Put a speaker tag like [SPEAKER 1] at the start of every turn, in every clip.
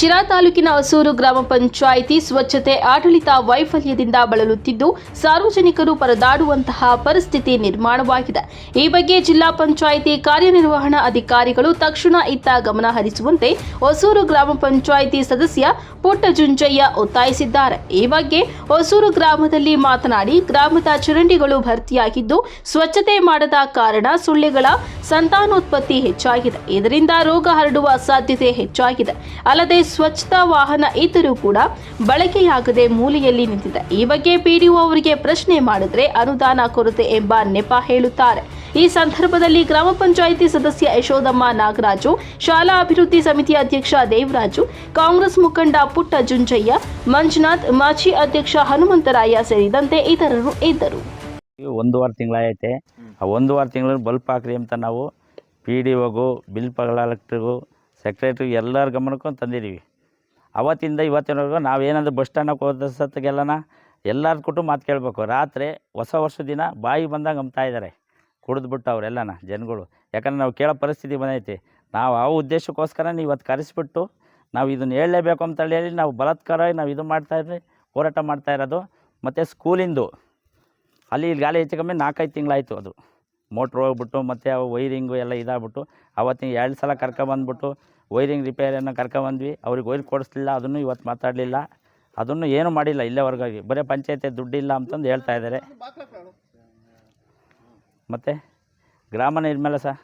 [SPEAKER 1] ಶಿರಾ ತಾಲೂಕಿನ ಹೊಸೂರು ಗ್ರಾಮ ಪಂಚಾಯಿತಿ ಸ್ವಚ್ಛತೆ, ಆಡಳಿತ ವೈಫಲ್ಯದಿಂದ ಬಳಲುತ್ತಿದ್ದು ಸಾರ್ವಜನಿಕರು ಪರದಾಡುವಂತಹ ಪರಿಸ್ಥಿತಿ ನಿರ್ಮಾಣವಾಗಿದೆ. ಈ ಬಗ್ಗೆ ಜಿಲ್ಲಾ ಪಂಚಾಯಿತಿ ಕಾರ್ಯನಿರ್ವಹಣಾ ಅಧಿಕಾರಿಗಳು ತಕ್ಷಣ ಇತ್ತ ಗಮನ ಹರಿಸುವಂತೆ ಹೊಸೂರು ಗ್ರಾಮ ಪಂಚಾಯಿತಿ ಸದಸ್ಯ ಪುಟ್ಟಜುಂಜಯ್ಯ ಒತ್ತಾಯಿಸಿದ್ದಾರೆ. ಈ ಬಗ್ಗೆ ಹೊಸೂರು ಗ್ರಾಮದಲ್ಲಿ ಮಾತನಾಡಿ, ಗ್ರಾಮದ ಚರಂಡಿಗಳು ಭರ್ತಿಯಾಗಿದ್ದು ಸ್ವಚ್ಛತೆ ಮಾಡದ ಕಾರಣ ಸೊಳ್ಳೆಗಳ ಸಂತಾನೋತ್ಪತ್ತಿ ಹೆಚ್ಚಾಗಿದೆ. ಇದರಿಂದ ರೋಗ ಹರಡುವ ಸಾಧ್ಯತೆ ಹೆಚ್ಚಾಗಿದೆ. ಅಲ್ಲದೆ ಸ್ವಚ್ಛತಾ ವಾಹನ ಇದ್ದರೂ ಕೂಡ ಬಳಕೆಯಾಗದೆ ಮೂಲೆಯಲ್ಲಿ ನಿಂತಿದೆ. ಈ ಬಗ್ಗೆ ಪಿಡಿಒ ಅವರಿಗೆ ಪ್ರಶ್ನೆ ಮಾಡಿದ್ರೆ ಅನುದಾನ ಕೊರತೆ ಎಂಬ ನೆಪ ಹೇಳುತ್ತಾರೆ. ಈ ಸಂದರ್ಭದಲ್ಲಿ ಗ್ರಾಮ ಪಂಚಾಯಿತಿ ಸದಸ್ಯ ಯಶೋದಮ್ಮ ನಾಗರಾಜು, ಶಾಲಾ ಅಭಿವೃದ್ಧಿ ಸಮಿತಿ ಅಧ್ಯಕ್ಷ ದೇವರಾಜು, ಕಾಂಗ್ರೆಸ್ ಮುಖಂಡ ಪುಟ್ಟ ಜುಂಜಯ್ಯ, ಮಂಜುನಾಥ್, ಮಾಜಿ ಅಧ್ಯಕ್ಷ ಹನುಮಂತರಾಯ ಸೇರಿದಂತೆ ಇತರರು ಇದ್ದರು.
[SPEAKER 2] ಒಂದು ವಾರ ತಿಂಗಳಾಗೈತೆ ಆ ವಾರ ತಿಂಗಳು ಬಲ್ಪ್ ಹಾಕ್ರಿ ಅಂತ ನಾವು ಪಿ ಡಿ ಬಿಲ್ ಪಗಳಾಲಕ್ಟ್ರಿಗೂ ಸೆಕ್ರೆಟ್ರಿ ಎಲ್ಲರ ಗಮನಕ್ಕೂ ತಂದಿದ್ದೀವಿ. ಅವತ್ತಿಂದ ಇವತ್ತಿನವರೆಗೂ ನಾವೇನಾದರೂ ಬಸ್ ಸ್ಟ್ಯಾಂಡಕ್ಕೆ ಹೋದ ಸತ್ತಿಗೆಲ್ಲನ ಎಲ್ಲರ ಕೊಟ್ಟು ಮಾತು ಕೇಳಬೇಕು. ರಾತ್ರಿ ಹೊಸ ವರ್ಷ ದಿನ ಬಾಯಿ ಬಂದಾಗ ಅಂಬ್ತಾ ಇದ್ದಾರೆ ಕುಡಿದ್ಬಿಟ್ಟು ಅವರೆಲ್ಲನ ಜನಗಳು. ಯಾಕಂದ್ರೆ ನಾವು ಕೇಳೋ ಪರಿಸ್ಥಿತಿ ಬಂದೈತಿ. ನಾವು ಆ ಉದ್ದೇಶಕ್ಕೋಸ್ಕರ ನೀವು ಇವತ್ತು ಕರೆಸಿಬಿಟ್ಟು ನಾವು ಇದನ್ನು ಹೇಳಲೇಬೇಕು ಅಂತ ಹೇಳಿ ನಾವು ಬಲತ್ಕಾರ ನಾವು ಇದು ಮಾಡ್ತಾಯಿದ್ರಿ ಹೋರಾಟ ಮಾಡ್ತಾ ಇರೋದು. ಮತ್ತು ಸ್ಕೂಲಿಂದು ಅಲ್ಲಿ ಗಾಳಿ ಹೆಚ್ಚು ಕಮ್ಮಿ ನಾಲ್ಕೈದು ತಿಂಗಳಾಯಿತು ಅದು. ಮೋಟ್ರ್ ಹೋಗ್ಬಿಟ್ಟು ಮತ್ತು ಅವು ವೈರಿಂಗು ಎಲ್ಲ ಇದಾಗ್ಬಿಟ್ಟು ಅವತ್ತಿನ ಎರಡು ಸಲ ಕರ್ಕೊಬಂದ್ಬಿಟ್ಟು ವೈರಿಂಗ್ ರಿಪೇರಿಯನ್ನು ಕರ್ಕೊಬಂದ್ವಿ. ಅವ್ರಿಗೆ ವೈರ್ ಕೊಡಿಸ್ಲಿಲ್ಲ, ಅದನ್ನು ಇವತ್ತು ಮಾತಾಡಲಿಲ್ಲ. ಅದನ್ನು ಏನೂ ಮಾಡಿಲ್ಲ ಇಲ್ಲೇವರೆಗಾಗಿ. ಬರೀ ಪಂಚಾಯತಿ ದುಡ್ಡಿಲ್ಲ ಅಂತಂದು ಹೇಳ್ತಾ ಇದ್ದಾರೆ. ಮತ್ತು ಗ್ರಾಮ ನಿರ್ಮಲ ಸಹ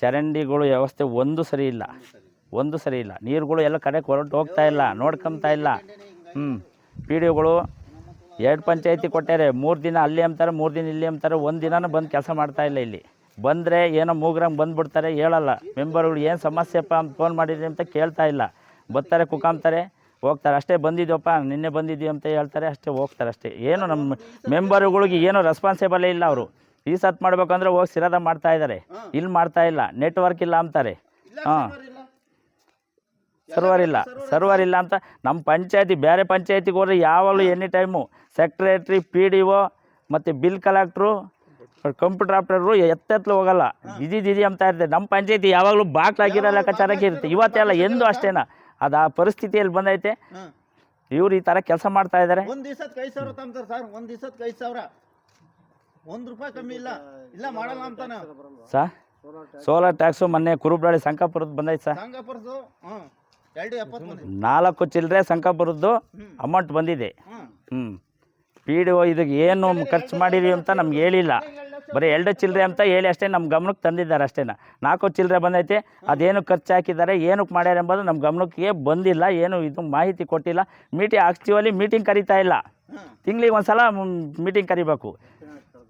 [SPEAKER 2] ಚರಂಡಿಗಳು ವ್ಯವಸ್ಥೆ ಒಂದು ಸರಿ ಇಲ್ಲ. ಒಂದು ಸರಿ ಇಲ್ಲ. ನೀರುಗಳು ಎಲ್ಲ ಕಡೆ ಹೊರಟು ಹೋಗ್ತಾ ಇಲ್ಲ, ನೋಡ್ಕೊತಾ ಇಲ್ಲ. ಹ್ಞೂ ಪಿ ಡಿ ಒಗಳು ಎರಡು ಪಂಚಾಯತಿ ಕೊಟ್ಟಾರೆ ಮೂರು ದಿನ ಅಲ್ಲಿ ಅಂತಾರೆ ಮೂರು ದಿನ ಇಲ್ಲಿ ಅಂತಾರೆ ಒಂದು ದಿನನೂ ಬಂದು ಕೆಲಸ ಮಾಡ್ತಾ ಇಲ್ಲ ಇಲ್ಲಿ. ಬಂದರೆ ಏನೋ ಮೂಗ್ರಂಗೆ ಬಂದುಬಿಡ್ತಾರೆ ಹೇಳಲ್ಲ. ಮೆಂಬರ್ಗಳು ಏನು ಸಮಸ್ಯೆಪ್ಪ ಅಂತ ಫೋನ್ ಮಾಡಿದ್ರಿ ಅಂತ ಕೇಳ್ತಾ ಇಲ್ಲ. ಬರ್ತಾರೆ ಕುಕಾಂತಾರೆ ಹೋಗ್ತಾರೆ. ಅಷ್ಟೇ ಬಂದಿದ್ದೀವಪ್ಪ ನಿನ್ನೆ ಬಂದಿದ್ದೀವಿ ಅಂತ ಹೇಳ್ತಾರೆ ಅಷ್ಟೇ ಹೋಗ್ತಾರೆ ಅಷ್ಟೇ. ಏನು ನಮ್ಮ ಮೆಂಬರ್ಗಳಿಗೆ ಏನು ರೆಸ್ಪಾನ್ಸಿಬಲೇ ಇಲ್ಲ ಅವರು. ಈ ಸತ್ ಮಾಡ್ಬೇಕಂದ್ರೆ ಹೋಗಿ ಸಿರಾದ ಮಾಡ್ತಾ ಇದ್ದಾರೆ ಇಲ್ಲಿ ಮಾಡ್ತಾ ಇಲ್ಲ ನೆಟ್ವರ್ಕ್ ಇಲ್ಲ ಅಂತಾರೆ. ಹಾಂ. ಸರ್ವರ್ ಇಲ್ಲ. ಸರ್ವರ್ ಇಲ್ಲ. ಅಂತ ನಮ್ಮ ಪಂಚಾಯತಿ ಬೇರೆ ಪಂಚಾಯತಿಗೆ ಹೋದ್ರೆ ಯಾವಾಗಲೂ any time secretary P D O ಮತ್ತು ಬಿಲ್ ಕಲೆಕ್ಟ್ರು ಕಂಪ್ಯೂಟರ್ ಆಪ್ರೇಟ್ರು ಎತ್ತೆತ್ತಲು ಹೋಗಲ್ಲ. ದಿದಿ ದಿದಿ ಅಂತ ಇರ್ತದೆ ನಮ್ಮ ಪಂಚಾಯತಿ ಯಾವಾಗಲೂ ಬಾಕ್ಲಾಗಿರೋ ಲೆಕ್ಕಾಚಾರಕ್ಕೆ ಇರುತ್ತೆ. ಇವತ್ತೆಲ್ಲ ಎಂದು ಅಷ್ಟೇನ ಅದು ಆ ಪರಿಸ್ಥಿತಿಯಲ್ಲಿ ಬಂದೈತೆ. ಇವ್ರು ಈ ಥರ ಕೆಲಸ ಮಾಡ್ತಾ ಇದ್ದಾರೆ
[SPEAKER 3] ಒಂದು ದಿವ್ಸದ ಐದು ಸಾವಿರ ತಂತಾರೆ ಸರ್. ಒಂದು ದಿವ್ಸದ ಐದು ಸಾವಿರ. ಒಂದು ರೂಪಾಯಿ ಕಮ್ಮಿ ಇಲ್ಲ. ಇಲ್ಲ ಮಾಡಲ್ಲ ಅಂತ
[SPEAKER 2] ಸರ್ ಸೋಲಾರ್ ಟ್ಯಾಕ್ಸು ಮೊನ್ನೆ ಕುರುಬ್ರಾಳಿ ಸಂಕಾಪುರದ್ದು ಬಂದೈತೆ ಸರ್
[SPEAKER 3] ಸಂಕಾಪುರದ್ದು ಮಂದಿ
[SPEAKER 2] ನಾಲ್ಕು ಚಿಲ್ಲರೆ ಸಂಕಾಪುರದ್ದು ಅಮೌಂಟ್ ಬಂದಿದೆ. ಹ್ಞೂ ಪಿ ಡಿ ಒ ಇದಕ್ಕೆ ಏನು ಖರ್ಚು ಮಾಡಿರಿ ಅಂತ ನಮ್ಗೆ ಹೇಳಿಲ್ಲ. ಬರೀ ಎರಡು ಚಿಲ್ಲರೆ ಅಂತ ಹೇಳಿ ಅಷ್ಟೇ ನಮ್ಮ ಗಮನಕ್ಕೆ ತಂದಿದ್ದಾರೆ ಅಷ್ಟೇನ ನಾಲ್ಕು ಚಿಲ್ಲರೆ ಬಂದೈತೆ. ಅದೇನು ಖರ್ಚು ಹಾಕಿದ್ದಾರೆ ಏನಕ್ಕೆ ಮಾಡ್ಯಾರ ಎಂಬುದು ನಮ್ಮ ಗಮನಕ್ಕೆ ಬಂದಿಲ್ಲ ಏನು ಇದು ಮಾಹಿತಿ ಕೊಟ್ಟಿಲ್ಲ. ಮೀಟಿಂಗ್ ಆಕ್ಚುವಲಿ ಮೀಟಿಂಗ್ ಕರಿತಾ ಇಲ್ಲ.
[SPEAKER 3] ತಿಂಗ್ಳಿಗೆ
[SPEAKER 2] ತಿಂಗಳಿಗೆ ಒಂದು ಸಲ ಮೀಟಿಂಗ್ ಕರಿಬೇಕು.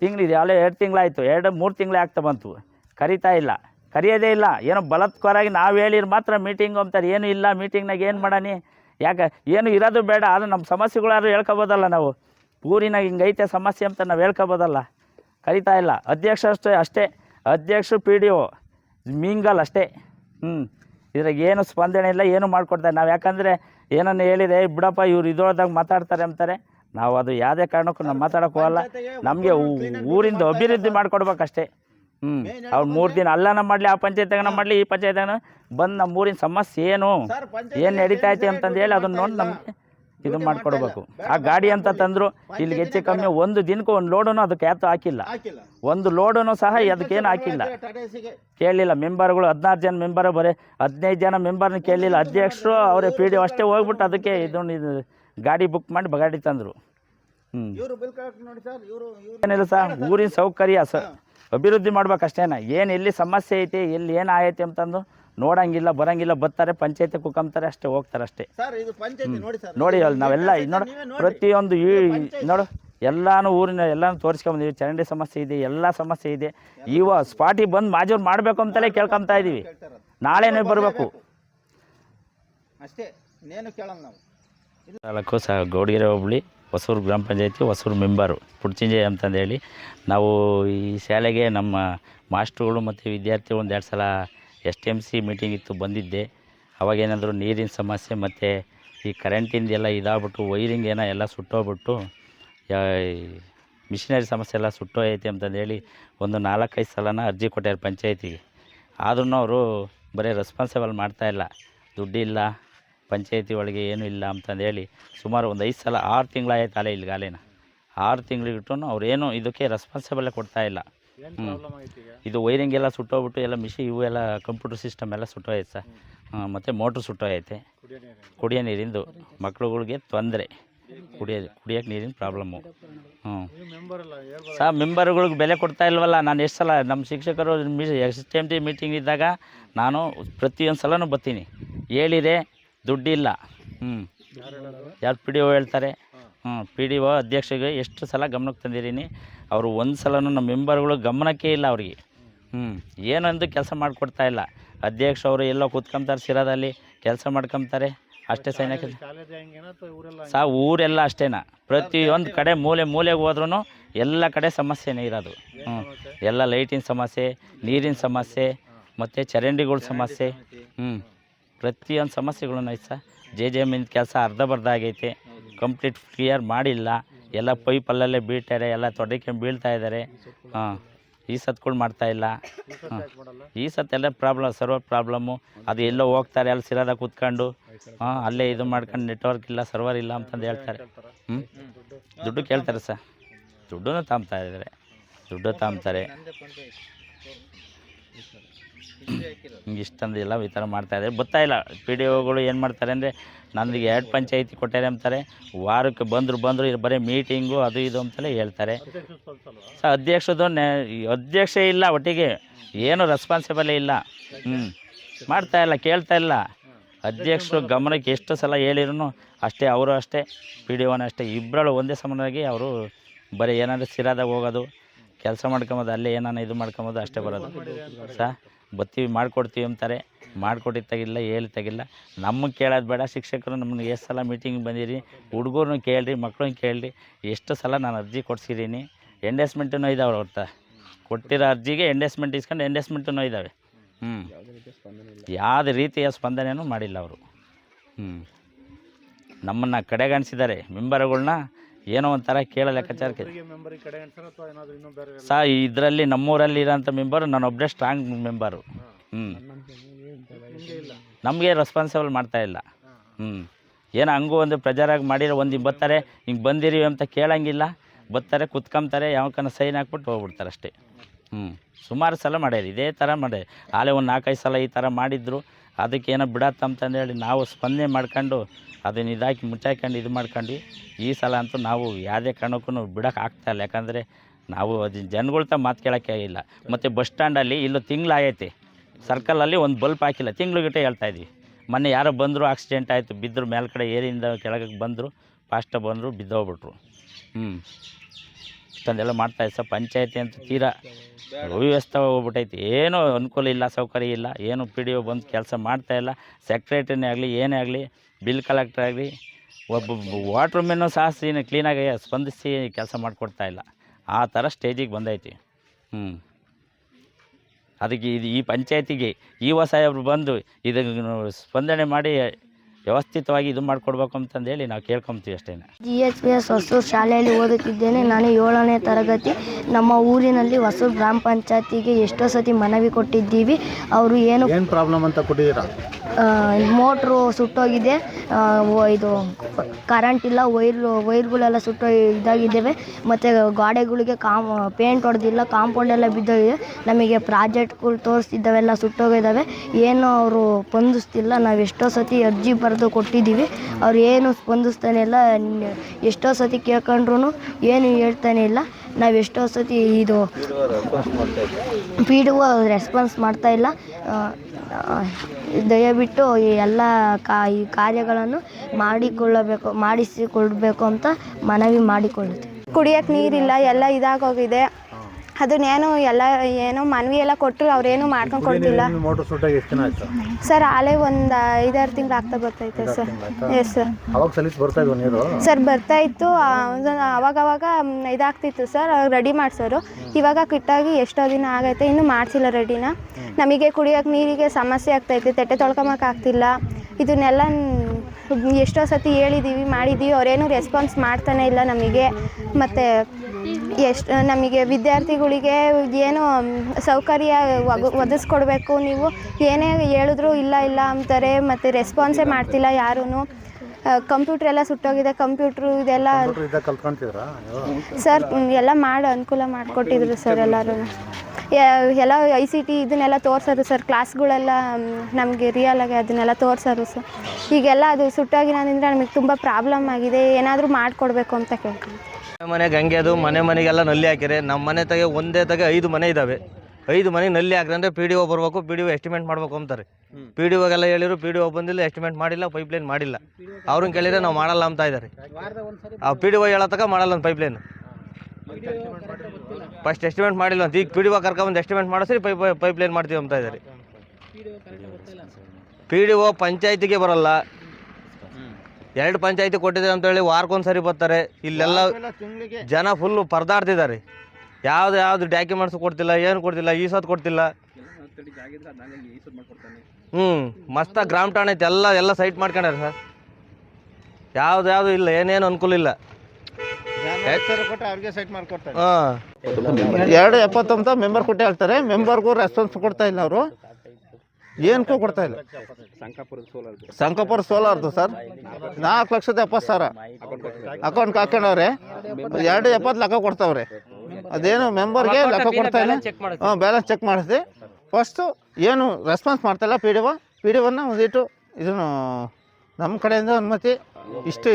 [SPEAKER 2] ತಿಂಗ್ಳಿದೆ ಅಲ್ಲೇ ಎರಡು ತಿಂಗಳಾಯಿತು. ಎರಡು ಮೂರು ತಿಂಗಳೇ ಆಗ್ತಾ ಬಂತು. ಕರಿತಾ ಇಲ್ಲ. ಕರೆಯೋದೇ ಇಲ್ಲ. ಏನೋ ಬಲತ್ಕಾರಾಗಿ ನಾವು ಹೇಳಿರ್ ಮಾತ್ರ ಮೀಟಿಂಗ್ ಅಂತಾರೆ ಏನು ಇಲ್ಲ ಮೀಟಿಂಗ್ನಾಗ ಏನು ಮಾಡಾನಿ ಯಾಕೆ? ಏನು ಇರೋದು ಬೇಡ. ಅದು ನಮ್ಮ ಸಮಸ್ಯೆಗಳಾದ್ರೂ ಹೇಳ್ಕೊಬೋದಲ್ಲ ನಾವು. ಊರಿನಾಗ ಹಿಂಗೈತೆ ಸಮಸ್ಯೆ ಅಂತ ನಾವು ಹೇಳ್ಕೊಬೋದಲ್ಲ. ಕರಿತಾ ಇಲ್ಲ. ಅಧ್ಯಕ್ಷ ಅಷ್ಟೇ ಅಷ್ಟೇ. ಅಧ್ಯಕ್ಷರು ಪಿ ಡಿ ಒ, ಮೀಂಗಲ್ ಅಷ್ಟೇ. ಹ್ಞೂ ಇದ್ರಾಗ ಏನು ಸ್ಪಂದನೆ ಇಲ್ಲ, ಏನು ಮಾಡಿಕೊಡ್ತಾರೆ. ನಾವು ಯಾಕಂದರೆ ಏನನ್ನು ಹೇಳಿದೆ ಬಿಡಪ್ಪ, ಇವ್ರು ಇದೊಳದಾಗ ಮಾತಾಡ್ತಾರೆ ಅಂತಾರೆ. ನಾವು ಅದು ಯಾವುದೇ ಕಾರಣಕ್ಕೂ ನಾವು ಮಾತಾಡೋಕೆ ಹೋಗಲ್ಲ. ನಮಗೆ ಊರಿಂದ ಅಭಿವೃದ್ಧಿ ಮಾಡ್ಕೊಡ್ಬೇಕಷ್ಟೇ. ಹ್ಞೂ ಅವ್ರು ಮೂರು ದಿನ ಅಲ್ಲನ ಮಾಡಲಿ ಆ ಪಂಚಾಯತ್ಯಾಗನ ಮಾಡಲಿ ಈ ಪಂಚಾಯಿತನ ಬಂದು ನಮ್ಮ ಊರಿನ ಸಮಸ್ಯೆ ಏನು?
[SPEAKER 3] ಸರ್
[SPEAKER 2] ಏನು ನಡೀತಾ ಐತಿ ಅಂತಂದು ಹೇಳಿ ಅದನ್ನ ನೋಡಿ ನಮಗೆ ಇದು ಮಾಡ್ಕೊಡ್ಬೇಕು. ಆ ಗಾಡಿ ಅಂತ ತಂದ್ರು ಇಲ್ಲಿ ಹೆಚ್ಚು ಕಮ್ಮಿ ಒಂದು ದಿನಕ್ಕೂ ಒಂದು ಲೋಡನ್ನು ಅದಕ್ಕೆ ಯಾತು ಹಾಕಿಲ್ಲ. ಒಂದು ಲೋಡನ್ನು ಸಹ ಅದಕ್ಕೇನು ಹಾಕಿಲ್ಲ.
[SPEAKER 3] ಕೇಳಿಲ್ಲ
[SPEAKER 2] ಕೇಳಲಿಲ್ಲ ಮೆಂಬರ್ಗಳು ಹದಿನಾರು ಜನ ಮೆಂಬರ್ ಬರೀ ಹದಿನೈದು ಜನ ಮೆಂಬರ್ನ ಕೇಳಲಿಲ್ಲ ಅಧ್ಯಕ್ಷರು ಅವರೇ ಪಿ ಡಿ ಅಷ್ಟೇ ಹೋಗ್ಬಿಟ್ಟು ಅದಕ್ಕೆ ಇದನ್ನು ಇದು ಗಾಡಿ ಬುಕ್ ಮಾಡಿ ಗಾಡಿ ತಂದರು. ಹ್ಞೂ
[SPEAKER 3] ಸರ್
[SPEAKER 2] ಏನಿಲ್ಲ ಸರ್ ಊರಿನ ಸೌಕರ್ಯ ಸ ಅಭಿವೃದ್ಧಿ ಮಾಡ್ಬೇಕಷ್ಟೇನ ಏನು ಎಲ್ಲಿ ಸಮಸ್ಯೆ ಐತಿ ಎಲ್ಲಿ ಏನು ಆಯ್ತಿ ಅಂತಂದು ನೋಡಂಗಿಲ್ಲ ಬರಂಗಿಲ್ಲ ಬರ್ತಾರೆ ಪಂಚಾಯತಿ ಕುಕ್ಕಂತಾರೆ ಅಷ್ಟೇ ಹೋಗ್ತಾರೆ ಅಷ್ಟೇ.
[SPEAKER 3] ನೋಡಿ
[SPEAKER 2] ಅಲ್ಲಿ ನಾವೆಲ್ಲ ನೋಡಿ. ಪ್ರತಿಯೊಂದು ಈ ನೋಡು ಎಲ್ಲಾನು ಊರಿನ ಎಲ್ಲಾನು ತೋರಿಸ್ಕೊಂಬಂದಿವಿ ಚರಂಡಿ ಸಮಸ್ಯೆ ಇದೆ ಎಲ್ಲ ಸಮಸ್ಯೆ ಇದೆ. ಇವ ಸ್ಪಾಟಿಗೆ ಬಂದು ಮಾಜೂರ್ ಮಾಡಬೇಕು ಅಂತಲೇ ಕೇಳ್ಕೊತಾ ಇದೀವಿ.
[SPEAKER 3] ಕೇಳ್ತಾರ
[SPEAKER 2] ನಾಳೆನೇ ಬರಬೇಕು.
[SPEAKER 3] ಅಷ್ಟೇ
[SPEAKER 2] ತಾಲೂಕು ಸಹ ಗೌಡಿಗೆರೆ ಹೋಬಳಿ. ಹೊಸೂರು ಗ್ರಾಮ ಪಂಚಾಯತಿ ಹೊಸೂರು ಮೆಂಬರು ಪುಡ್ಚಿಂಜೆ ಅಂತಂದೇಳಿ. ನಾವು ಈ ಶಾಲೆಗೆ ನಮ್ಮ ಮಾಸ್ಟ್ರುಗಳು ಮತ್ತು ವಿದ್ಯಾರ್ಥಿಗಳು ಒಂದು ಎರಡು ಸಲ S T M C meeting ಇತ್ತು ಬಂದಿದ್ದೆ. ಅವಾಗೇನಾದರೂ ನೀರಿನ ಸಮಸ್ಯೆ ಮತ್ತು ಈ ಕರೆಂಟಿಂದೆಲ್ಲ ಇದಾಗ್ಬಿಟ್ಟು ವೈರಿಂಗ್ ಏನೋ ಎಲ್ಲ ಸುಟ್ಟೋಗ್ಬಿಟ್ಟು ಮಿಷಿನರಿ ಸಮಸ್ಯೆ ಎಲ್ಲ ಸುಟ್ಟೋಯ್ತು ಅಂತಂದೇಳಿ ಒಂದು ನಾಲ್ಕೈದು ಸಲನ ಅರ್ಜಿ ಕೊಟ್ಟಾರೆ ಪಂಚಾಯತಿಗೆ. ಆದ್ರೂ ಅವರು ಬರೀ ರೆಸ್ಪಾನ್ಸಿಬಲ್ ಮಾಡ್ತಾಯಿಲ್ಲ ದುಡ್ಡಿಲ್ಲ. ಪಂಚಾಯತಿ ಒಳಗೆ ಏನೂ ಇಲ್ಲ ಅಂತಂದು ಹೇಳಿ ಸುಮಾರು ಒಂದು ಐದು ಸಲ ಆರು ತಿಂಗಳಾಯ್ತು ಅಲೆ ಇಲ್ಲಿ ಗಾಲೆನ. ಆರು ತಿಂಗಳಿಗಿಟ್ಟು ಅವ್ರೇನು ಇದಕ್ಕೆ ರೆಸ್ಪಾನ್ಸಿಬಲ್ ಕೊಡ್ತಾ ಇಲ್ಲ. ಹ್ಞೂ ಇದು ವೈರಿಂಗ್ ಎಲ್ಲ ಸುಟ್ಟೋಗ್ಬಿಟ್ಟು ಎಲ್ಲ ಮಿಷಿ ಇವು ಎಲ್ಲ ಕಂಪ್ಯೂಟರ್ ಸಿಸ್ಟಮ್ ಎಲ್ಲ ಸುಟ್ಟೋಯ್ತು ಸರ್. ಮತ್ತು ಮೋಟ್ರ್ ಸುಟ್ಟೋಗೈತೆ. ಕುಡಿಯೋ ನೀರಿಂದು. ಮಕ್ಳುಗಳಿಗೆ ತೊಂದರೆ. ಕುಡಿಯೋದು ಕುಡಿಯೋಕೆ ನೀರಿನ ಪ್ರಾಬ್ಲಮ್ಮು. ಹ್ಞೂ. ಸಹ ಮೆಂಬರ್ಗಳಿಗೆ ಬೆಲೆ ಕೊಡ್ತಾ ಇಲ್ವಲ್ಲ ನಾನು ಎಷ್ಟು ಸಲ ನಮ್ಮ ಶಿಕ್ಷಕರು ಎಸ್ ಎಂ ಟಿ ಮೀಟಿಂಗ್ ಇದ್ದಾಗ ನಾನು ಪ್ರತಿಯೊಂದು ಸಲನೂ ಬರ್ತೀನಿ. ಹೇಳಿರೆ ದುಡ್ಡಿಲ್ಲ. ಹ್ಞೂ ಯಾರು ಪಿ ಡಿ ಒ ಹೇಳ್ತಾರೆ? ಹ್ಞೂ ಪಿ ಡಿ ಒ ಅಧ್ಯಕ್ಷರಿಗೆ ಎಷ್ಟು ಸಲ ಗಮನಕ್ಕೆ ತಂದಿದ್ದೀನಿ. ಅವರು ಒಂದು ಸಲನೂ ನಮ್ಮ ಮೆಂಬರ್ಗಳು ಗಮನಕ್ಕೆ ಇಲ್ಲ ಅವ್ರಿಗೆ. ಹ್ಞೂ ಏನೊಂದು ಕೆಲಸ ಮಾಡಿಕೊಡ್ತಾ ಇಲ್ಲ. ಅಧ್ಯಕ್ಷ ಅವರು ಎಲ್ಲೋ ಕೂತ್ಕೊಂತಾರೆ ಸಿರಾದಲ್ಲಿ, ಕೆಲಸ ಮಾಡ್ಕೊಂತಾರೆ. ಅಷ್ಟೇ ಸೈನ್ಯಕ್ಕೆ ಸಾ, ಊರೆಲ್ಲ ಅಷ್ಟೇನಾ? ಪ್ರತಿಯೊಂದು ಕಡೆ ಮೂಲೆ ಮೂಲೆಗೆ ಹೋದ್ರೂ ಎಲ್ಲ ಕಡೆ ಸಮಸ್ಯೆನೇ ಇರೋದು. ಹ್ಞೂ ಎಲ್ಲ ಲೈಟಿನ ಸಮಸ್ಯೆ, ನೀರಿನ ಸಮಸ್ಯೆ, ಮತ್ತು ಚರಂಡಿಗಳ ಸಮಸ್ಯೆ. ಹ್ಞೂ ಪ್ರತಿಯೊಂದು ಸಮಸ್ಯೆಗಳನ್ನ ಐತೆ ಜೆ ಜೆ ಎಮ್ಮಿಂದ ಕೆಲಸ ಅರ್ಧ ಬರ್ಧ ಆಗೈತೆ. ಕಂಪ್ಲೀಟ್ ಕ್ಲಿಯರ್ ಮಾಡಿಲ್ಲ. ಎಲ್ಲ ಪೈಪ್ ಅಲ್ಲಲ್ಲೇ ಬೀಳ್ತಾರೆ, ಎಲ್ಲ ತೊಡಕೊಂಡು ಬೀಳ್ತಾ ಇದ್ದಾರೆ ಹಾಂ, ಈ ಸತ್ಗಳು ಮಾಡ್ತಾ ಇಲ್ಲ. ಹಾಂ, ಈ ಸತ್ತೆಲ್ಲ ಪ್ರಾಬ್ಲಮ್ ಸರ್ವರ್ ಪ್ರಾಬ್ಲಮ್ಮು ಅದು ಎಲ್ಲೋ ಹೋಗ್ತಾರೆ, ಅಲ್ಲಿ ಸಿರಾದ ಕೂತ್ಕೊಂಡು. ಹಾಂ, ಅಲ್ಲೇ ಇದು ಮಾಡ್ಕೊಂಡು ನೆಟ್ವರ್ಕ್ ಇಲ್ಲ ಸರ್ವರ್ ಇಲ್ಲ ಅಂತಂದು ಹೇಳ್ತಾರೆ. ಹ್ಞೂ ದುಡ್ಡು ಕೇಳ್ತಾರೆ ಸರ್ ದುಡ್ಡನ್ನು ತಾಂಬ್ತಾ ಇದ್ದಾರೆ ದುಡ್ಡು ತಾಂಬ್ತಾರೆ ಹಿಂಗೆ ಇಷ್ಟೊಂದು ಎಲ್ಲ ಈ ಥರ ಮಾಡ್ತಾ ಇದ್ದಾರೆ. ಗೊತ್ತಾ ಇಲ್ಲ ಪಿ ಡಿ ಒಗಳು ಏನು ಮಾಡ್ತಾರೆ ಅಂದರೆ ನನಗೆ ಎರಡು ಪಂಚಾಯಿತಿ ಕೊಟ್ಟಾರೆ ಅಂತಾರೆ. ವಾರಕ್ಕೆ ಬಂದರು ಬಂದರು ಇಲ್ಲಿ ಬರೀ ಮೀಟಿಂಗು ಅದು ಇದು ಅಂತಲೇ ಹೇಳ್ತಾರೆ. ಸರ್ ಅಧ್ಯಕ್ಷದು ಅಧ್ಯಕ್ಷ ಇಲ್ಲ ಒಟ್ಟಿಗೆ. ಏನು ರೆಸ್ಪಾನ್ಸಿಬಲೇ ಇಲ್ಲ. ಹ್ಞೂ ಮಾಡ್ತಾ ಇಲ್ಲ, ಕೇಳ್ತಾ ಇಲ್ಲ. ಅಧ್ಯಕ್ಷರು ಗಮನಕ್ಕೆ ಎಷ್ಟು ಸಲ ಹೇಳಿದ್ರು ಅಷ್ಟೇ, ಅವರು ಅಷ್ಟೇ ಪಿ ಡಿ ಒನ ಅಷ್ಟೇ. ಇಬ್ಬರಲ್ಲೂ ಒಂದೇ ಸಮಾನವಾಗಿ ಅವರು ಬರೀ ಏನಾದರೂ ಸಿರಾದಾಗ ಹೋಗೋದು, ಕೆಲಸ ಮಾಡ್ಕೊಂಬೋದು, ಅಲ್ಲೇ ಏನಾನ ಇದು ಮಾಡ್ಕೊಂಬೋದು, ಅಷ್ಟೇ ಬರೋದು. ಸಾ ಬತ್ತೀವಿ ಮಾಡ್ಕೊಡ್ತೀವಿ ಅಂತಾರೆ. ಮಾಡಿಕೊಟ್ಟಿದ್ದು ತೆಗಿಲ್ಲ, ಹೇಳಿ ತೆಗಿಲ್ಲ. ನಮಗೆ ಕೇಳೋದು ಬೇಡ. ಶಿಕ್ಷಕರು ನಮ್ಮನ್ನು ಎಷ್ಟು ಸಲ ಮೀಟಿಂಗ್ ಬಂದಿರಿ? ಹುಡುಗರನ್ನ ಕೇಳಿರಿ ಮಕ್ಳನ್ನ ಕೇಳಿರಿ. ಎಷ್ಟು ಸಲ ನಾನು ಅರ್ಜಿ ಕೊಡ್ಸಿದ್ದೀನಿ. ಎಂಡೇಸ್ಮೆಂಟೂ ಇದ್ದಾವೆ ಅವ್ರ ಕೊಟ್ಟಿರೋ ಅರ್ಜಿಗೆ ಎಂಡೇಸ್ಮೆಂಟ್ ಇಸ್ಕೊಂಡು ಎಂಡೇಸ್ಮೆಂಟೂ ಇದ್ದಾವೆ ಹ್ಞೂ ಯಾವ ರೀತಿಯ ಸ್ಪಂದನೆಯೂ ಮಾಡಿಲ್ಲ ಅವರು. ಹ್ಞೂ ನಮ್ಮನ್ನು ಕಡೆಗಣಿಸಿದ್ದಾರೆ. ಮೆಂಬರ್ಗಳ್ನ ಏನೋ ಒಂಥರ ಕೇಳೋ ಲೆಕ್ಕಾಚಾರಕ್ಕೆ. ಸಾ ಇದರಲ್ಲಿ ನಮ್ಮೂರಲ್ಲಿ ಇರೋಂಥ ಮೆಂಬರು ನಾನೊಬ್ಬರೇ ಸ್ಟ್ರಾಂಗ್ ಮೆಂಬರು ಹ್ಞೂ ನಮಗೆ ರೆಸ್ಪಾನ್ಸಿಬಲ್ ಮಾಡ್ತಾ ಇಲ್ಲ. ಹ್ಞೂ ಏನೋ ಹಂಗೂ ಒಂದು ಪ್ರಜಾರಾಗಿ ಮಾಡಿರೋ ಒಂದು ಹಿಂಗೆ ಬರ್ತಾರೆ ಹಿಂಗೆ ಬಂದಿರಿ ಅಂತ ಕೇಳೋಂಗಿಲ್ಲ. ಬರ್ತಾರೆ ಕುತ್ಕೊಂತಾರೆ ಯಾವಕ್ಕನ ಸೈನ್ ಹಾಕ್ಬಿಟ್ಟು ಹೋಗ್ಬಿಡ್ತಾರೆ ಅಷ್ಟೇ. ಹ್ಞೂ ಸುಮಾರು ಸಲ ಮಾಡ್ಯಾರ ಇದೇ ಥರ ಮಾಡ್ಯಾರ. ಆಲೇ ಒಂದು ನಾಲ್ಕೈದು ಸಲ ಈ ಥರ ಮಾಡಿದ್ರು. ಅದಕ್ಕೇನೋ ಬಿಡತ್ತಂತಂದೇಳಿ ನಾವು ಸ್ಪಂದನೆ ಮಾಡ್ಕೊಂಡು ಅದನ್ನು ಇದಾಕಿ ಮುಚ್ಚಾಕೊಂಡು ಇದು ಮಾಡ್ಕೊಂಡು ಈ ಸಲ ಅಂತೂ ನಾವು ಯಾವುದೇ ಕಾರಣಕ್ಕೂ ಬಿಡೋಕೆ ಆಗ್ತಾಯಿಲ್ಲ ಯಾಕಂದರೆ ನಾವು ಅದು ತ ಮಾತು ಕೇಳೋಕ್ಕೆ ಇಲ್ಲ. ಮತ್ತು ಬಸ್ ಸ್ಟ್ಯಾಂಡಲ್ಲಿ ಇಲ್ಲೂ ತಿಂಗಳಾಗೈತಿ ಸರ್ಕಲಲ್ಲಿ ಒಂದು ಬಲ್ಪ್ ಹಾಕಿಲ್ಲ. ತಿಂಗ್ಳುಗಿಟ್ಟೆ ಹೇಳ್ತಾ ಇದ್ವಿ. ಮೊನ್ನೆ ಯಾರೋ ಬಂದರು, ಆಕ್ಸಿಡೆಂಟ್ ಆಯಿತು ಬಿದ್ದರು ಮೇಲ್ಗಡೆ ಏರಿಯಿಂದ ಕೆಳಗೆ ಬಂದರು ಫಾಸ್ಟಾಗಿ ಬಂದರು, ಬಿದ್ದೋಗ್ಬಿಟ್ರು. ಹ್ಞೂ ಇಷ್ಟೊಂದೆಲ್ಲ ಮಾಡ್ತಾ ಇದ್ದ. ಪಂಚಾಯತಿ ಅಂತ ತೀರಾ ಅವ್ಯವಸ್ಥೆ ಹೋಗ್ಬಿಟ್ಟೈತಿ ಏನೂ ಅನುಕೂಲ ಇಲ್ಲ, ಸೌಕರ್ಯ ಇಲ್ಲ, ಏನು ಪಿ ಡಿ ಒ ಬಂದು ಕೆಲಸ ಮಾಡ್ತಾ ಇಲ್ಲ. ಸೆಕ್ರೆಟರಿನೇ ಆಗಲಿ, ಏನೇ ಆಗಲಿ, ಬಿಲ್ ಕಲೆಕ್ಟರ್ ಆಗಲಿ, ಒಬ್ಬ ವಾಟ್ರ್ ಮೆನ್ನು ಸಹ ಸೀನು ಕ್ಲೀನಾಗಿ ಸ್ಪಂದಿಸಿ ಕೆಲಸ ಮಾಡಿಕೊಡ್ತಾ ಇಲ್ಲ. ಆ ಥರ ಸ್ಟೇಜಿಗೆ ಬಂದೈತಿ. ಹ್ಞೂ ಅದಕ್ಕೆ ಇದು ಈ ಪಂಚಾಯತಿಗೆ ಈ ಸಾಹೇಬ್ರು ಬಂದು ಇದನ್ನು ಸ್ಪಂದನೆ ಮಾಡಿ ವ್ಯವಸ್ಥಿತವಾಗಿ ಇದು ಮಾಡಿಕೊಡ್ಬೇಕು ಅಂತಂದೇಳಿ ನಾವು ಕೇಳ್ಕೊತೀವಿ ಅಷ್ಟೇ.
[SPEAKER 4] G H P S Hosur ಶಾಲೆಯಲ್ಲಿ ಓದುತ್ತಿದ್ದೇನೆ. ನಾನು ಏಳನೇ ತರಗತಿ. ನಮ್ಮ ಊರಿನಲ್ಲಿ ಹೊಸೂರು ಗ್ರಾಮ ಪಂಚಾಯತಿಗೆ ಎಷ್ಟೋ ಸತಿ ಮನವಿ ಕೊಟ್ಟಿದ್ದೀವಿ. ಅವರು ಏನು
[SPEAKER 3] ಏನು ಪ್ರಾಬ್ಲಮ್ ಅಂತ ಕೊಟ್ಟಿದ್ದೀರಾ?
[SPEAKER 4] ಆ, ಮೋಟ್ರು ಸುಟ್ಟೋಗಿದೆ. ಆ, ಇದು ಕರೆಂಟ್ ಇಲ್ಲ ವೈರ್ ವೈರ್ಗಳೆಲ್ಲ ಸುಟ್ಟೋ ಇದಾಗಿದ್ದಾವೆ. ಮತ್ತು ಗೋಡೆಗಳಿಗೆ ಕಾಮ್ ಪೇಂಟ್ ಹೊಡೆದಿಲ್ಲ ಕಾಂಪೌಂಡ್ ಎಲ್ಲ ಬಿದ್ದೋಗಿದೆ. ನಮಗೆ ಪ್ರಾಜೆಕ್ಟ್ಗಳು ತೋರಿಸ್ತಿದ್ದಾವೆಲ್ಲ ಸುಟ್ಟೋಗಿದ್ದಾವೆ. ಏನು ಅವರು ಸ್ಪಂದಿಸ್ತಿಲ್ಲ ನಾವು ಎಷ್ಟೋ ಸತಿ ಅರ್ಜಿ ಬರೆದು ಕೊಟ್ಟಿದ್ದೀವಿ. ಅವ್ರು ಏನು ಸ್ಪಂದಿಸ್ತಾನೆ ಇಲ್ಲ, ಎಷ್ಟೋ ಸತಿ ಕೇಳ್ಕೊಂಡ್ರು ಏನು ಹೇಳ್ತಾನೆ ಇಲ್ಲ. ನಾವು ಎಷ್ಟೋ ಸತಿ ಇದು ಪಿ ಡಿ ಒ ರೆಸ್ಪಾನ್ಸ್ ಮಾಡ್ತಾ ಇಲ್ಲ ದಯವಿಟ್ಟು ಈ ಎಲ್ಲ ಕಾ, ಈ ಕಾರ್ಯಗಳನ್ನು ಮಾಡಿಕೊಳ್ಳಬೇಕು ಮಾಡಿಸಿಕೊಳ್ಬೇಕು ಅಂತ ಮನವಿ ಮಾಡಿಕೊಳ್ಳುತ್ತೆ.
[SPEAKER 5] ಕುಡಿಯೋಕ್ಕೆ ನೀರಿಲ್ಲ, ಎಲ್ಲ ಇದಾಗೋಗಿದೆ. ಅದನ್ನೇನು ಎಲ್ಲ ಏನೋ ಮನವಿ ಎಲ್ಲ ಕೊಟ್ಟರು ಅವ್ರೇನು ಮಾಡ್ಕೊಂಡು ಕೊಡ್ತಿಲ್ಲ.
[SPEAKER 3] ಮೋಟರ್ ಸುಟ್ಟಾಗಿ ಎಷ್ಟು ದಿನ ಆಯ್ತು?
[SPEAKER 5] ಸರ್ ಆಲೆ ಒಂದು ಐದಾರು ತಿಂಗಳು ಆಗ್ತಾ ಬರ್ತೈತೆ ಸರ್. ಎಸ್ ಸರ್
[SPEAKER 3] ಅವಾಗ ಸಲೀಸ್ ಬರ್ತಾ ಇದ್ವು ನೀರು?
[SPEAKER 5] ಸರ್ ಬರ್ತಾ ಇತ್ತು. ಆ, ಒಂದೊಂದು ಅವಾಗ ಅವಾಗ ಮ್, ಇದಾಗ್ತಿತ್ತು ಸರ್. ರೆಡಿ ಮಾಡ್ಸೋರು. ಇವಾಗ ಕಿಟ್ಟಾಗಿ ಎಷ್ಟೋ ದಿನ ಆಗೈತೆ. ಇನ್ನೂ ಮಾಡಿಸಿಲ್ಲ ರೆಡಿನ ನಮಗೆ ಕುಡಿಯೋಕೆ ನೀರಿಗೆ ಸಮಸ್ಯೆ ಆಗ್ತೈತೆ. ತಟ್ಟೆ ತೊಳ್ಕೊಂಬಕ್ಕೆ ಆಗ್ತಿಲ್ಲ. ಇದನ್ನೆಲ್ಲ ಎಷ್ಟೋ ಸತಿ ಹೇಳಿದ್ದೀವಿ ಮಾಡಿದ್ದೀವಿ ಅವರೇನು ರೆಸ್ಪಾನ್ಸ್ ಮಾಡ್ತಾನೆ ಇಲ್ಲ ನಮಗೆ. ಮತ್ತು ಎಷ್ಟು ನಮಗೆ ವಿದ್ಯಾರ್ಥಿಗಳಿಗೆ ಏನು ಸೌಕರ್ಯ ಒಗ ಒದಗಿಸ್ಕೊಡ್ಬೇಕು ನೀವು. ಏನೇ ಹೇಳಿದ್ರು ಇಲ್ಲ ಇಲ್ಲ ಅಂತಾರೆ ಮತ್ತು ರೆಸ್ಪಾನ್ಸೇ ಮಾಡ್ತಿಲ್ಲ ಯಾರೂ ಕಂಪ್ಯೂಟ್ರ್ ಎಲ್ಲ ಸುಟ್ಟೋಗಿದೆ ಕಂಪ್ಯೂಟ್ರು ಇದೆಲ್ಲ ಸರ್ ಎಲ್ಲ ಮಾಡಿ ಅನುಕೂಲ ಮಾಡಿಕೊಟ್ಟಿದ್ರು ಸರ್ ಎಲ್ಲರೂ ಎಲ್ಲ ಐ ಸಿ ಟಿ ಇದನ್ನೆಲ್ಲ ತೋರಿಸೋದು ಸರ್ ಕ್ಲಾಸ್ಗಳೆಲ್ಲ ನಮಗೆ ರಿಯಲಾಗಿ ಅದನ್ನೆಲ್ಲ ತೋರಿಸೋದು ಸರ್ ಈಗೆಲ್ಲ ಅದು ಸುಟ್ಟಾಗಿ ಸುಟ್ಟೋಗಿರೋದ್ರಿಂದ ನಮಗೆ ತುಂಬ ಪ್ರಾಬ್ಲಮ್ ಆಗಿದೆ. ಏನಾದರೂ ಮಾಡಿಕೊಡ್ಬೇಕು ಅಂತ ಕೇಳ್ತೀನಿ.
[SPEAKER 6] ಮನೆ ಹಂಗೆ ಅದು, ಮನೆ ಮನೆಗೆಲ್ಲ ನಲ್ಲಿ ಹಾಕಿರಿ ನಮ್ಮ ಮನೆ ತಗೆ ಒಂದೇ ತಗೆ ಐದು ಮನೆ ಇದ್ದಾವೆ ಐದು ಮನೆ ನಲ್ಲಿ ಹಾಕಿದ್ರೆ ಪಿ ಡಿ ಒ ಬರಬೇಕು ಪಿ ಡಿ ಒ ಎಸ್ಟಿಮೇಟ್ ಮಾಡಬೇಕು ಅಂತಾರೆ. ಪಿ ಡಿ ಒಗೆಲ್ಲ ಹೇಳಿದ್ರು ಪಿ ಡಿ ಒ ಬಂದಿಲ್ಲ ಎಸ್ಟಿಮೇಟ್ ಮಾಡಿಲ್ಲ ಪೈಪ್ಲೈನ್ ಮಾಡಿಲ್ಲ. ಅವ್ರನ್ನ ಕೇಳಿದ್ರೆ ನಾವು ಮಾಡಲ್ಲ ಅಂತ ಇದ್ದಾರೆ ಆ ಪಿ ಡಿ ಒ ಹೇಳೋ ತನಕ ಮಾಡಲ್ಲ ಪೈಪ್ಲೈನ್ ಫಸ್ಟ್ ಎಸ್ಟಿಮೇಟ್ ಮಾಡಿಲ್ಲ ಅಂತ. ಈಗ ಪಿ ಡಿ ಒ ಕರ್ಕೊಂಬಂದು ಎಸ್ಟಿಮೇಟ್ ಮಾಡಿಸ್ರಿ ಪೈಪ್ ಪೈಪ್ ಲೈನ್ ಮಾಡ್ತೀವಿ ಅಂತ ಇದ್ದಾರೆ ಪಿ ಡಿ ಒ ಪಂಚಾಯತಿಗೆ ಬರಲ್ಲ. ಎರಡು ಪಂಚಾಯತಿ ಕೊಟ್ಟಿದ್ದಾರೆ ಅಂತ ಹೇಳಿ ವಾರಕ್ಕೊಂದು ಸರಿ ಬರ್ತಾರೆ. ಇಲ್ಲೆಲ್ಲ ಜನ ಫುಲ್ಲು ಪರದಾಡ್ತಿದ್ದಾರೆ. ಯಾವ್ದು ಯಾವ್ದು ಡಾಕ್ಯುಮೆಂಟ್ಸ್ ಕೊಡ್ತಿಲ್ಲ ಏನು ಕೊಡ್ತಿಲ್ಲ ಈ ಸತ್ ಕೊಡ್ತಿಲ್ಲ. ಹ್ಞೂ ಮಸ್ತ ಗ್ರಾಮ ಠಾಣೆ ಐತೆ ಎಲ್ಲ ಎಲ್ಲ ಸೈಟ್ ಮಾಡ್ಕೊಂಡಾರೆ ಸರ್. ಯಾವ್ದು ಯಾವುದು ಇಲ್ಲ ಏನೇನು ಅನುಕೂಲ ಇಲ್ಲ.
[SPEAKER 3] ಕೊಟ್ಟರೆ ಅವ್ರಿಗೆ ಸೈಟ್ ಮಾಡ್ಕೊಡ್ತಾರೆ.
[SPEAKER 6] ಹಾಂ.
[SPEAKER 3] ಎರಡು ಎಪ್ಪತ್ತೊಂಬತ್ತ ಮೆಂಬರ್ ಕೊಟ್ಟೆ ಹೇಳ್ತಾರೆ. ಮೆಂಬರ್ಗೂ ರೆಸ್ಪಾನ್ಸ್ ಕೊಡ್ತಾ ಇಲ್ಲ ಅವರು. ಏನಕ್ಕೂ ಕೊಡ್ತಾ ಇಲ್ಲ. ಸಂಕಪುರ ಸೋಲಾರ್ದು ಸರ್. ನಾಲ್ಕು ಲಕ್ಷದ ಎಪ್ಪತ್ತು ಸಾವಿರ. ಅಕೌಂಟ್ಗೆ ಹಾಕೊಂಡವ್ರೆ ಎರಡು ಎಪ್ಪತ್ತು ಲೆಕ್ಕ ಕೊಡ್ತಾವ್ರೆ. ಅದೇನು ಮೆಂಬರ್ಗೆ ಲೆಕ್ಕ ಕೊಡ್ತಾ ಇಲ್ಲ. ಹಾಂ ಬ್ಯಾಲೆನ್ಸ್ ಚೆಕ್ ಮಾಡಿಸಿ. ಫಸ್ಟು ಏನು ರೆಸ್ಪಾನ್ಸ್ ಮಾಡ್ತಾಯಿಲ್ಲ P D O P D ಒನ್ನ ಒಂದಿಟ್ಟು ಇದನ್ನು ನಮ್ಮ ಕಡೆಯಿಂದ ಅನುಮತಿ ಇಷ್ಟು